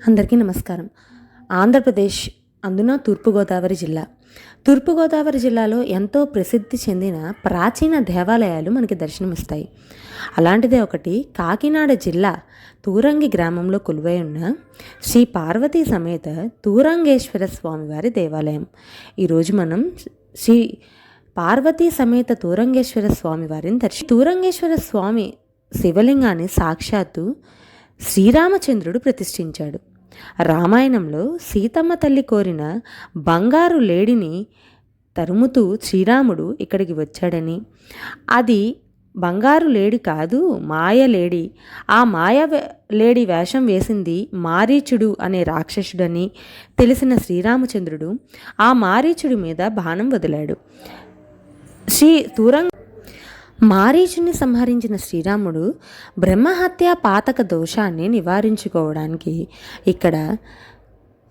అందరికీ నమస్కారం. ఆంధ్రప్రదేశ్ అందున తూర్పుగోదావరి జిల్లా. తూర్పుగోదావరి జిల్లాలో ఎంతో ప్రసిద్ధి చెందిన ప్రాచీన దేవాలయాలు మనకి దర్శనమిస్తాయి. అలాంటిదే ఒకటి కాకినాడ జిల్లా తూరంగి గ్రామంలో కొలువై ఉన్న శ్రీ పార్వతీ సమేత తూరంగేశ్వర స్వామివారి దేవాలయం. ఈరోజు మనం శ్రీ పార్వతీ సమేత తూరంగేశ్వర స్వామి వారిని దర్శి తూరంగేశ్వర స్వామి శివలింగాన్ని సాక్షాత్తు శ్రీరామచంద్రుడు ప్రతిష్ఠించాడు. రామాయణంలో సీతమ్మ తల్లి కోరిన బంగారు లేడిని తరుముతూ శ్రీరాముడు ఇక్కడికి వచ్చాడని. అది బంగారు లేడి కాదు మాయ లేడి. ఆ మాయ లేడి వేషం వేసింది మారీచుడు అనే రాక్షసుడని తెలిసిన శ్రీరామచంద్రుడు ఆ మారీచుడి మీద బాణం వదిలాడు. శ్రీ తూరంగ మారీచుని సంహరించిన శ్రీరాముడు బ్రహ్మహత్య పాతక దోషాన్ని నివారించుకోవడానికి ఇక్కడ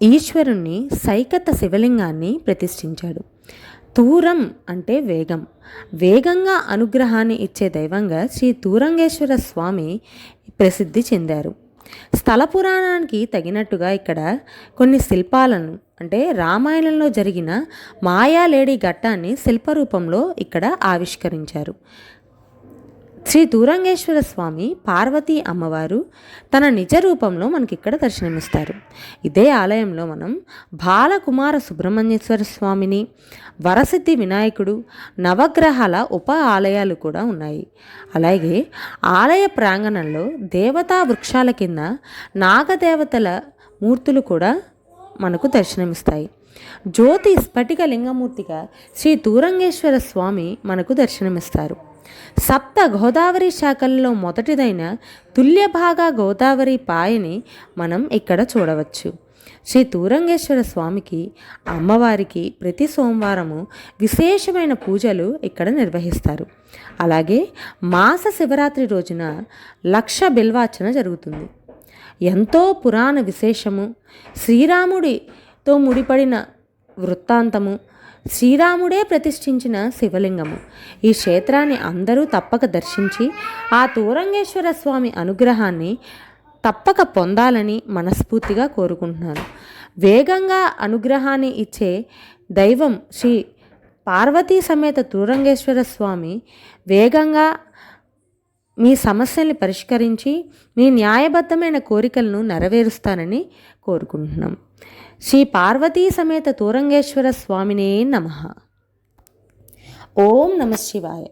ఈశ్వరుణ్ణి సైకత శివలింగాన్ని ప్రతిష్ఠించాడు. తూరం అంటే వేగం. వేగంగా అనుగ్రహాన్ని ఇచ్చే దైవంగా శ్రీ తూరంగేశ్వర స్వామి ప్రసిద్ధి చెందారు. స్థల పురాణానికి తగినట్టుగా ఇక్కడ కొన్ని శిల్పాలను అంటే రామాయణంలో జరిగిన మాయాలేడి ఘట్టాన్ని శిల్పరూపంలో ఇక్కడ ఆవిష్కరించారు. శ్రీ దూరంగేశ్వర స్వామి పార్వతీ అమ్మవారు తన నిజ రూపంలో మనకి ఇక్కడ దర్శనమిస్తారు. ఇదే ఆలయంలో మనం బాలకుమార సుబ్రహ్మణ్యేశ్వర స్వామిని వరసిద్ధి వినాయకుడు నవగ్రహాల ఉప ఆలయాలు కూడా ఉన్నాయి. అలాగే ఆలయ ప్రాంగణంలో దేవతా వృక్షాల కింద నాగదేవతల మూర్తులు కూడా మనకు దర్శనమిస్తాయి. జ్యోతి స్ఫటిక లింగమూర్తిగా శ్రీ తూరంగేశ్వర స్వామి మనకు దర్శనమిస్తారు. సప్త గోదావరి శాఖల్లో మొదటిదైన తుల్యభాగా గోదావరి పాయని మనం ఇక్కడ చూడవచ్చు. శ్రీ తూరంగేశ్వర స్వామికి అమ్మవారికి ప్రతి సోమవారము విశేషమైన పూజలు ఇక్కడ నిర్వహిస్తారు. అలాగే మాస శివరాత్రి రోజున లక్ష బిల్వార్చన జరుగుతుంది. ఎంతో పురాణ విశేషము శ్రీరాముడితో ముడిపడిన వృత్తాంతము శ్రీరాముడే ప్రతిష్ఠించిన శివలింగము. ఈ క్షేత్రాన్ని అందరూ తప్పక దర్శించి ఆ తూరంగేశ్వర స్వామి అనుగ్రహాన్ని తప్పక పొందాలని మనస్ఫూర్తిగా కోరుకుంటున్నాను. వేగంగా అనుగ్రహాన్ని ఇచ్చే దైవం శ్రీ పార్వతీ సమేత తూరంగేశ్వర స్వామి వేగంగా మీ సమస్యల్ని పరిష్కరించి మీ న్యాయబద్ధమైన కోరికలను నెరవేరుస్తానని కోరుకుంటున్నాం. శ్రీ పార్వతీ సమేత తూరంగేశ్వర స్వామినే నమ. ఓం నమ శివాయ.